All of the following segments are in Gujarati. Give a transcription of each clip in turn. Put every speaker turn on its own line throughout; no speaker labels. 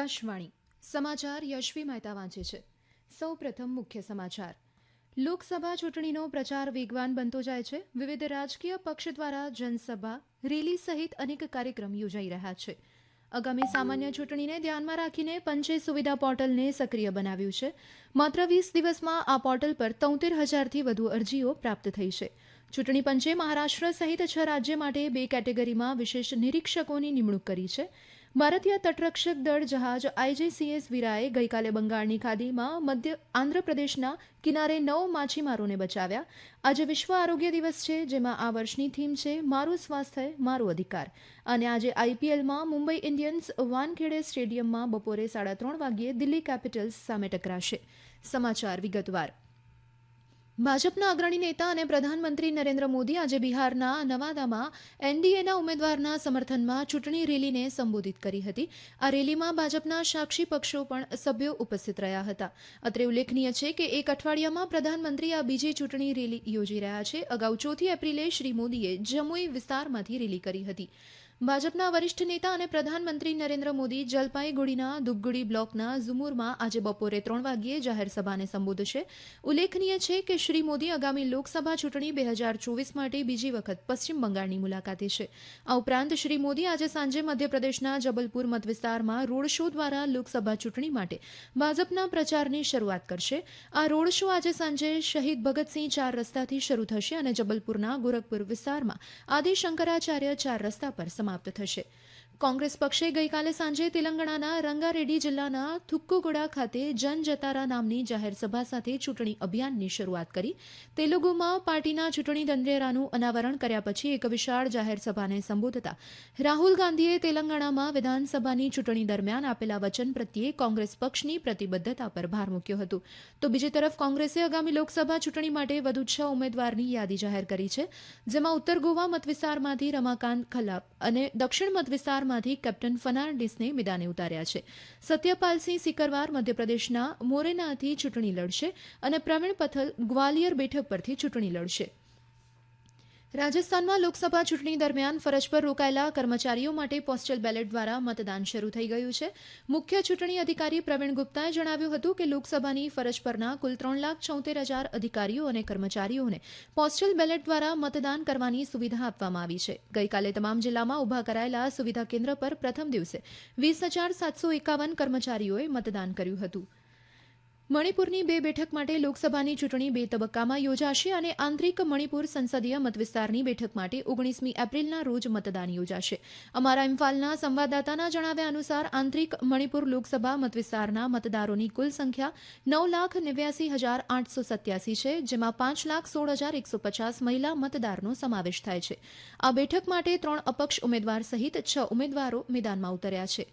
આકાશવાણી. સમાચાર યશવી મહેતા વાંચે છે. સૌ પ્રથમ મુખ્ય સમાચાર. લોકસભા ચૂંટણીનો પ્રચાર વેગવાન બનતો જાય છે. વિવિધ રાજકીય પક્ષ દ્વારા જનસભા, રેલી સહિત અનેક કાર્યક્રમ યોજાઈ રહ્યા છે. આગામી સામાન્ય ચૂંટણીને ધ્યાનમાં રાખીને પંચે સુવિધા પોર્ટલને સક્રિય બનાવ્યું છે. માત્ર વીસ દિવસમાં આ પોર્ટલ પર તોતેર હજારથી વધુ અરજીઓ પ્રાપ્ત થઈ છે. ચૂંટણી પંચે મહારાષ્ટ્ર સહિત છ રાજ્ય માટે બે કેટેગરીમાં વિશેષ નિરીક્ષકોની નિમણૂક કરી છે. ભારતીય તટરક્ષક દળ જહાજ આઈજીસીએસ વીરાએ ગઈકાલે બંગાળની ખાદીમાં મધ્ય આંધ્રપ્રદેશના કિનારે નવ માછીમારોને બચાવ્યા. આજે વિશ્વ આરોગ્ય દિવસ છે, જેમાં આ વર્ષની થીમ છે, મારું સ્વાસ્થ્ય, મારો અધિકાર. અને આજે આઈપીએલમાં મુંબઈ ઇન્ડિયન્સ વાનખેડે સ્ટેડિયમમાં બપોરે સાડા ત્રણ વાગ્યે દિલ્હી કેપિટલ્સ સામે ટકરાશે. સમાચાર વિગતવાર. ભાજપના અગ્રણી નેતા અને પ્રધાનમંત્રી નરેન્દ્ર મોદી આજે બિહારના નવાદામાં એનડીએના ઉમેદવારના સમર્થનમાં ચૂંટણી રેલીને સંબોધિત કરી હતી. આ રેલીમાં ભાજપના સાક્ષી પક્ષો પણ સભ્યો ઉપસ્થિત રહ્યા હતા. અત્રે ઉલ્લેખનીય છે કે એક અઠવાડિયામાં પ્રધાનમંત્રી આ બીજી ચૂંટણી રેલી યોજી રહ્યા છે. અગાઉ ચોથી એપ્રિલે શ્રી મોદીએ જમુઈ વિસ્તારમાંથી રેલી કરી હતી. ભાજપના વરિષ્ઠ નેતા અને પ્રધાનમંત્રી નરેન્દ્ર મોદી જલપાઈગુડીના દુબગુડી બ્લોકના, ઝુમુરમાં આજે બપોરે ત્રણ વાગ્યે જાહેર સભાને સંબોધશે. ઉલ્લેખનીય છે કે શ્રી મોદી આગામી લોકસભા ચૂંટણી બે હજાર ચોવીસ માટે બીજી વખત પશ્ચિમ બંગાળની મુલાકાતે છે. આ ઉપરાંત શ્રી મોદી આજે સાંજે મધ્યપ્રદેશના જબલપુર મતવિસ્તારમાં રોડ શો દ્વારા લોકસભા ચૂંટણી માટે ભાજપના પ્રચારની શરૂઆત કરશે. આ રોડ શો આજે સાંજે શહીદ ભગતસિંહ ચાર રસ્તાથી શરૂ થશે અને જબલપુરના ગોરખપુર વિસ્તારમાં આદિ શંકરાચાર્ય ચાર રસ્તા પર સમાપ્ત થશે. કોંગ્રેસ પક્ષે ગઈકાલે સાંજે તેલંગણાના રંગારેડ્ડી જિલ્લાના થુક્કુગુડા ખાતે જન નામની જાહેરસભા સાથે ચૂંટણી અભિયાનની શરૂઆત કરી. તેલુગુમાં પાર્ટીના ચૂંટણી દંડેરાનું અનાવરણ કર્યા પછી એક વિશાળ જાહેરસભાને સંબોધતા રાહુલ ગાંધીએ તેલંગણામાં વિધાનસભાની ચૂંટણી દરમિયાન આપેલા વચન પ્રત્યે કોંગ્રેસ પક્ષની પ્રતિબદ્ધતા પર ભાર મૂક્યો હતો. તો બીજી તરફ કોંગ્રેસે આગામી લોકસભા ચૂંટણી માટે વધુ છ ઉમેદવારની યાદી જાહેર કરી છે, જેમાં ઉત્તર ગોવા મતવિસ્તારમાંથી રમાકાંત ખલાપ અને દક્ષિણ મતવિસ્તારમાંથી કેપ્ટન ફર્નાન્ડિસને મેદાને ઉતાર્યા છે. સત્યપાલસિંહ સિકરવાર મધ્યપ્રદેશના મોરેનાથી ચૂંટણી લડશે અને પ્રવીણ પથલ ગ્વાલિયર બેઠક પરથી ચૂંટણી લડશે. રાજસ્થાનમાં લોકસભા ચૂંટણી દરમિયાન ફરજ પર રોકાયેલા કર્મચારીઓ માટે પોસ્ટલ બેલેટ દ્વારા મતદાન શરૂ થઈ ગયું છે. મુખ્ય ચૂંટણી અધિકારી પ્રવીણ ગુપ્તાએ જણાવ્યું હતું કે લોકસભાની ફરજ પરના કુલ ત્રણ લાખ છોતેર હજાર અધિકારીઓ અને કર્મચારીઓને પોસ્ટલ બેલેટ દ્વારા મતદાન કરવાની સુવિધા આપવામાં આવી છે. ગઈકાલે તમામ જિલ્લામાં ઊભા કરાયેલા સુવિધા કેન્દ્ર પર પ્રથમ દિવસે વીસ હજાર સાતસો એકાવન કર્મચારીઓએ મતદાન કર્યું હતું. મણિપુરની બે બેઠક માટે લોકસભાની ચૂંટણી બે તબક્કામાં યોજાશે અને આંતરિક મણિપુર સંસદીય મતવિસ્તારની બેઠક માટે ઓગણીસમી એપ્રિલના રોજ મતદાન યોજાશે. અમારા ઇમ્ફાલના સંવાદદાતાના જણાવ્યા અનુસાર આંતરિક મણિપુર લોકસભા મતવિસ્તારના મતદારોની કુલ સંખ્યા નવ લાખ નેવ્યાસી હજાર આઠસો સત્યાસી છે, જેમાં પાંચ લાખ સોળ હજાર એકસો પચાસ મહિલા મતદારનો સમાવેશ થાય છે. આ બેઠક માટે ત્રણ અપક્ષ ઉમેદવાર સહિત છ ઉમેદવારો મેદાનમાં ઉતર્યા છે.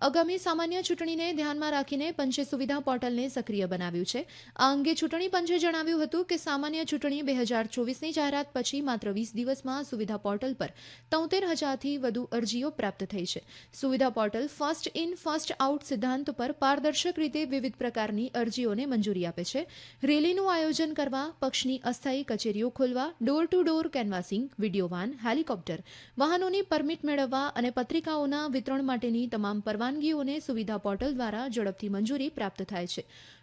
આગામી સામાન્ય ચૂંટણીને ધ્યાનમાં રાખીને પંચે સુવિધા પોર્ટલને સક્રિય બનાવ્યું છે. આ અંગે ચૂંટણી પંચે જણાવ્યું હતું કે સામાન્ય ચૂંટણી બે હજાર ચોવીસની જાહેરાત પછી માત્ર વીસ દિવસમાં સુવિધા પોર્ટલ પર તોતેર હજારથી વધુ અરજીઓ પ્રાપ્ત થઈ છે. સુવિધા portal first in, first out સિદ્ધાંત પર પારદર્શક રીતે વિવિધ પ્રકારની અરજીઓને મંજૂરી આપે છે. રેલીનું આયોજન કરવા, પક્ષની અસ્થાયી કચેરીઓ ખોલવા, door to door canvassing, video van, helicopter, વાહનોની પરમિટ મેળવવા અને પત્રિકાઓના વિતરણ માટેની તમામ પરવાનગી પરવાનગીઓને સુવિધા પોર્ટલ દ્વારા ઝડપથી મંજૂરી પ્રાપ્ત થાય છે.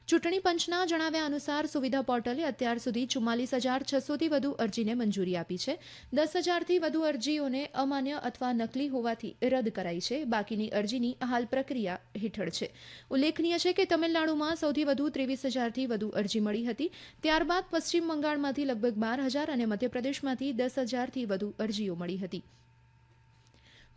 ચૂંટણી પંચના જણાવ્યા અનુસાર સુવિધા પોર્ટલે અત્યાર સુધી ચુમ્માલીસ હજાર છસોથી વધુ અરજીને મંજૂરી આપી છે. દસ હજારથી વધુ અરજીઓને અમાન્ય અથવા નકલી હોવાથી રદ કરાઈ છે. બાકીની અરજીની હાલ પ્રક્રિયા હેઠળ છે. ઉલ્લેખનીય છે કે તમિલનાડુમાં સૌથી વધુ ત્રેવીસ હજારથી વધુ અરજી મળી હતી. ત્યારબાદ પશ્ચિમ બંગાળમાંથી લગભગ બાર હજાર અને મધ્યપ્રદેશમાંથી દસ હજારથી વધુ અરજીઓ મળી હતી.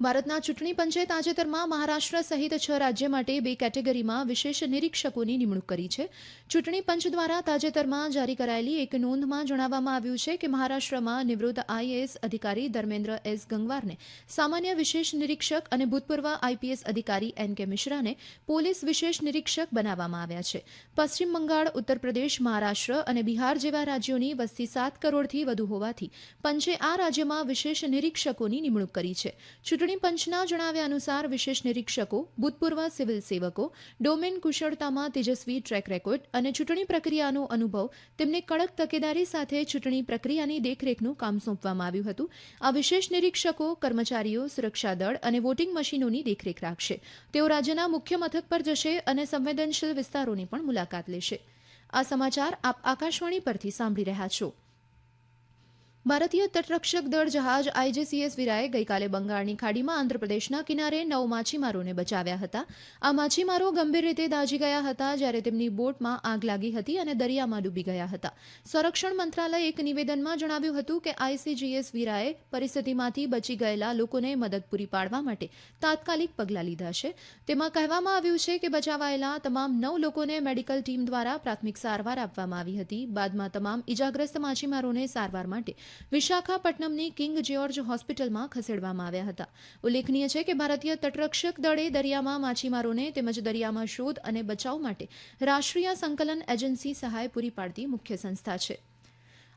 ભારતના ચૂંટણી પંચે તાજેતરમાં મહારાષ્ટ્ર સહિત છ રાજ્ય માટે બે કેટેગરીમાં વિશેષ નિરીક્ષકોની નિમણૂક કરી છે. ચૂંટણી પંચ દ્વારા તાજેતરમાં જારી કરાયેલી એક નોંધમાં જણાવવામાં આવ્યું છે કે મહારાષ્ટ્રમાં નિવૃત્ત આઈએએસ અધિકારી ધર્મેન્દ્ર એસ ગંગવારને સામાન્ય વિશેષ નિરીક્ષક અને ભૂતપૂર્વ આઈપીએસ અધિકારી એન કે મિશ્રાને પોલીસ વિશેષ નિરીક્ષક બનાવવામાં આવ્યા છે. પશ્ચિમ બંગાળ ઉત્તર પ્રદેશ મહારાષ્ટ્ર અને બિહાર જેવા રાજ્યોની વસ્તી સાત કરોડથી વધુ હોવાથી પંચે આ રાજ્યમાં વિશેષ નિરીક્ષકોની નિમણૂક કરી છે. ચૂંટણી ચૂંટણી પંચના જણાવ્યા અનુસાર વિશેષ નિરીક્ષકો, ભૂતપૂર્વ સિવિલ સેવકો, ડોમેન કુશળતામાં તેજસ્વી ટ્રેક રેકોર્ડ અને ચૂંટણી પ્રક્રિયાનો અનુભવ, તેમને કડક તકેદારી સાથે ચૂંટણી પ્રક્રિયાની દેખરેખનું કામ સોંપવામાં આવ્યું હતું. આ વિશેષ નિરીક્ષકો, કર્મચારીઓ, સુરક્ષા દળ અને વોટિંગ મશીનોની દેખરેખ રાખશે. તેઓ રાજ્યના મુખ્ય મથક પર જશે અને સંવેદનશીલ વિસ્તારોની પણ મુલાકાત લેશે. આ સમાચાર આપ આકાશવાણી પરથી સાંભળી રહ્યા છો. ભારતીય તટરક્ષક દળ જહાજ આઈજીસીએસ વીરાએ ગઈકાલે બંગાળની ખાડીમાં આંધ્રપ્રદેશના કિનારે નવ માછીમારોને બચાવ્યા હતા. આ માછીમારો ગંભીર રીતે દાઝી ગયા હતા જ્યારે તેમની બોટમાં આગ લાગી હતી અને દરિયામાં ડૂબી ગયા હતા. સંરક્ષણ મંત્રાલયે એક નિવેદનમાં જણાવ્યું હતું કે આઈસીજીએસ વીરાએ પરિસ્થિતિમાંથી બચી ગયેલા લોકોને મદદ પૂરી પાડવા માટે તાત્કાલિક પગલાં લીધા છે. તેમાં કહેવામાં આવ્યું છે કે બચાવાયેલા તમામ નવ લોકોને મેડિકલ ટીમ દ્વારા પ્રાથમિક સારવાર આપવામાં આવી હતી. બાદમાં તમામ ઇજાગ્રસ્ત માછીમારોને સારવાર માટે વિશાખાપટ્ટનમની કિંગ જ્યોર્જ હોસ્પિટલમાં ખસેડવામાં આવ્યા હતા. ઉલ્લેખનીય છે કે ભારતીય તટરક્ષક દળે દરિયામાં માછીમારોને તેમજ દરિયામાં શોધ અને બચાવ માટે રાષ્ટ્રીય સંકલન એજન્સી સહાય પૂરી પાડતી મુખ્ય સંસ્થા છે.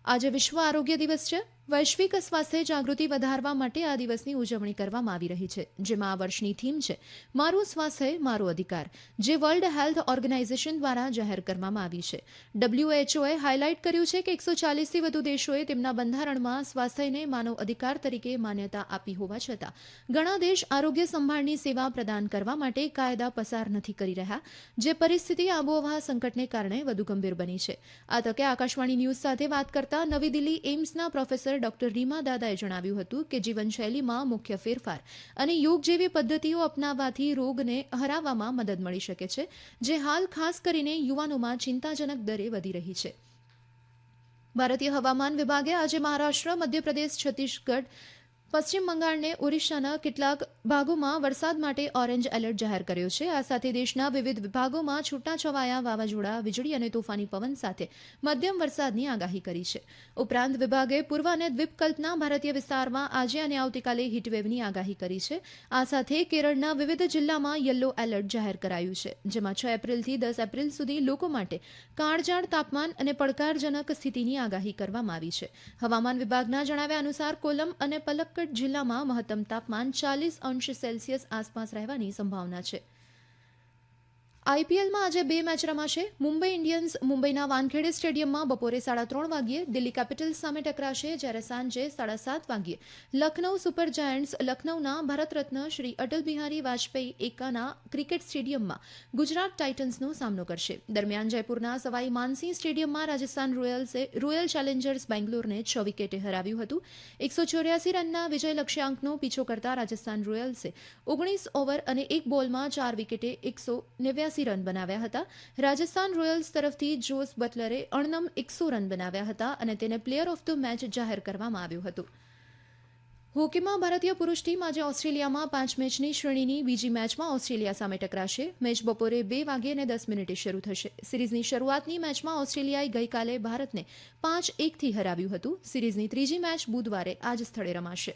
આજે વિશ્વ આરોગ્ય દિવસ છે. વૈશ્વિક સ્વાસ્થ્ય જાગૃતિ વધારવા માટે આ દિવસની ઉજવણી કરવામાં આવી રહી છે, જેમાં આ વર્ષની થીમ છે, મારું સ્વાસ્થ્ય, મારો અધિકાર જે વર્લ્ડ હેલ્થ ઓર્ગેનાઇઝેશન દ્વારા જાહેર કરવામાં આવી છે. ડબ્લ્યુએચઓએ હાઇલાઇટ કર્યું છે કે એકસો ચાલીસથી વધુ દેશોએ તેમના બંધારણમાં સ્વાસ્થ્યને માનવ અધિકાર તરીકે માન્યતા આપી હોવા છતાં, ઘણા દેશ આરોગ્ય સંભાળની સેવા પ્રદાન કરવા માટે કાયદા પસાર નથી કરી રહ્યા, જે પરિસ્થિતિ આબોહવા સંકટને કારણે વધુ ગંભીર બની છે. આ તકે આકાશવાણી ન્યૂઝ સાથે વાત કરતા નવી દિલ્હી એમ્સના પ્રોફેસર ડોક્ટર રીમા દાદાએ જણાવ્યું હતું કે જીવનશૈલીમાં મુખ્ય ફેરફાર અને યોગ જેવી પદ્ધતિઓ અપનાવવાથી રોગને હરાવવામાં મદદ મળી શકે છે, જે હાલ ખાસ કરીને યુવાનોમાં ચિંતાજનક દરે વધી રહી છે. ભારતીય હવામાન વિભાગે આજે મહારાષ્ટ્ર, મધ્યપ્રદેશ, છત્તીસગઢ પશ્ચિમ બંગાળને ઓરિસ્સાના કેટલાક ભાગોમાં વરસાદ માટે ઓરેન્જ એલર્ટ જાહેર કર્યો છે. આ સાથે દેશના વિવિધ વિભાગોમાં છૂટાછવાયા વાવાઝોડા, વીજળી અને તોફાની પવન સાથે મધ્યમ વરસાદની આગાહી કરી છે. ઉપરાંત વિભાગે પૂર્વ અને દ્વીપકલ્પના ભારતીય વિસ્તારમાં આજે અને આવતીકાલે હીટવેવની આગાહી કરી છે. આ સાથે કેરળના વિવિધ જિલ્લામાં યલો એલર્ટ જાહેર કરાયું છે, જેમાં છ એપ્રિલથી દસ એપ્રિલ સુધી લોકો માટે કાળજાળ તાપમાન અને પડકારજનક સ્થિતિની આગાહી કરવામાં આવી છે. હવામાન વિભાગના જણાવ્યા અનુસાર કોલમ અને પલક્કડ જિલ્લામાં મહત્તમ તાપમાન ચાલીસ અંશ સેલ્સિયસ આસપાસ રહેવાની સંભાવના છે. આઈપીએલમાં આજે બે મેચ રમાશે. મુંબઈ ઇન્ડિયન્સ મુંબઈના વાનખેડે સ્ટેડિયમમાં બપોરે સાડા ત્રણ વાગ્યે દિલ્હી કેપિટલ્સ સામે ટકરાશે, જ્યારે સાંજે સાડા સાત વાગ્યે લખનૌ સુપર જાયન્ટ્સ લખનૌના ભારત રત્ન શ્રી અટલ બિહારી વાજપેયી એકાના ક્રિકેટ સ્ટેડિયમમાં ગુજરાત ટાઇટન્સનો સામનો કરશે. દરમિયાન જયપુરના સવાઈ માનસિંહ સ્ટેડિયમમાં રાજસ્થાન રોયલ્સે, રોયલ ચેલેન્જર્સ બેંગ્લોરને છ વિકેટે હરાવ્યું હતું. એકસો ચોર્યાસી રનના વિજય લક્ષ્યાંકનો પીછો કરતા રાજસ્થાન રોયલ્સે ઓગણીસ ઓવર અને એક બોલમાં ચાર વિકેટે એકસો નેવ્યાસી રન બનાવ્યા હતા. રાજસ્થાન રોયલ્સ તરફથી જોસ બટલરે અણનમ એકસો રન બનાવ્યા હતા અને તેને પ્લેયર ઓફ ધ મેચ જાહેર કરવામાં આવ્યું હતું. હોકીમાં ભારતીય પુરુષ ટીમ આજે ઓસ્ટ્રેલિયામાં પાંચ મેચની શ્રેણીની બીજી મેચમાં ઓસ્ટ્રેલિયા સામે ટકરાશે. મેચ બપોરે બે વાગ્યે અને દસ મિનિટે શરૂ થશે. સિરીઝની શરૂઆતની મેચમાં ઓસ્ટ્રેલિયાએ ગઈકાલે ભારતને પાંચ એકથી હરાવ્યું હતું. સિરીઝની ત્રીજી મેચ બુધવારે આ જ સ્થળે રમાશે.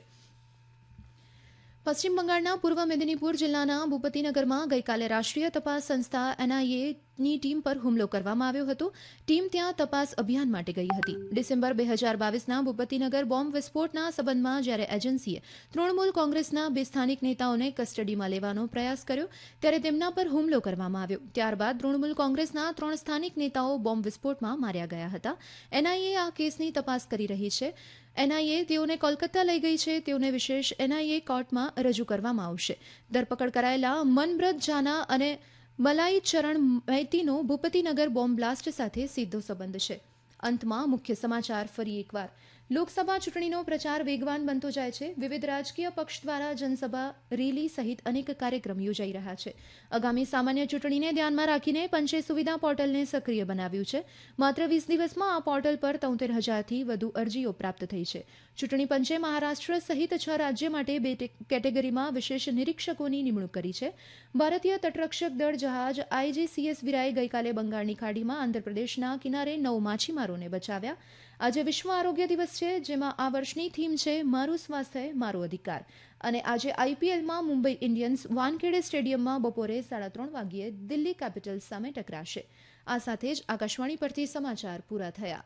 પશ્ચિમ બંગાળના પૂર્વ મેદિનીપુર જિલ્લાના ભૂપતિનગરમાં ગઈકાલે રાષ્ટ્રીય તપાસ સંસ્થા એનઆઈએ ની ટીમ પર હુમલો કરવામાં આવ્યો હતો. ટીમ ત્યાં તપાસ અભિયાન માટે ગઈ હતી. ડિસેમ્બર બે હજાર બાવીસના ભૂપતિનગર બોમ્બ વિસ્ફોટના સંબંધમાં જ્યારે એજન્સીએ તૃણમૂલ કોંગ્રેસના બે સ્થાનિક નેતાઓને કસ્ટડીમાં લેવાનો પ્રયાસ કર્યો, ત્યારે તેમના પર હુમલો કરવામાં આવ્યો. ત્યારબાદ તૃણમૂલ કોંગ્રેસના ત્રણ સ્થાનિક નેતાઓ બોમ્બ વિસ્ફોટમાં માર્યા ગયા હતા. એનઆઈએ આ કેસની તપાસ કરી રહી છે. એનઆઈએ તેઓને કોલકાતા લઈ ગઈ છે. તેઓને વિશેષ એનઆઈએ કોર્ટમાં રજૂ કરવામાં આવશે. ધરપકડ કરાયેલા મનબ્રત જાના અને મલાઈ ચરણ મૈતીનો ભૂપતિનગર બોમ્બ બ્લાસ્ટ સાથે સીધો સંબંધ છે. અંતમાં મુખ્ય સમાચાર ફરી એકવાર. લોકસભા ચૂંટણીનો પ્રચાર વેગવાન બનતો જાય છે. વિવિધ રાજકીય પક્ષ દ્વારા જનસભા, રેલી સહિત અનેક કાર્યક્રમ યોજાઈ રહ્યા છે. આગામી સામાન્ય ચૂંટણીને ધ્યાનમાં રાખીને પંચે સુવિધા પોર્ટલને સક્રિય બનાવ્યું છે. માત્ર વીસ દિવસમાં આ પોર્ટલ પર તોતેર હજારથી વધુ અરજીઓ પ્રાપ્ત થઈ છે. ચૂંટણી પંચે મહારાષ્ટ્ર સહિત છ રાજ્ય માટે બે કેટેગરીમાં વિશેષ નિરીક્ષકોની નિમણૂક કરી છે. ભારતીય તટરક્ષક દળ જહાજ આઈજીસીએસ વિરાએ ગઈકાલે બંગાળની ખાડીમાં આંધ્રપ્રદેશના કિનારે નવ માછીમારોને બચાવ્યા. આજે વિશ્વ આરોગ્ય દિવસ છે, જેમાં આ વર્ષની થીમ છે, મારું સ્વાસ્થ્ય, મારો અધિકાર. અને આજે આઈપીએલમાં મુંબઈ ઇન્ડિયન્સ વાનખેડે સ્ટેડિયમમાં બપોરે સાડા ત્રણ વાગ્યે દિલ્હી કેપિટલ્સ સામે ટકરાશે. આ સાથે જ આકાશવાણી પરથી સમાચાર પૂરા થયા.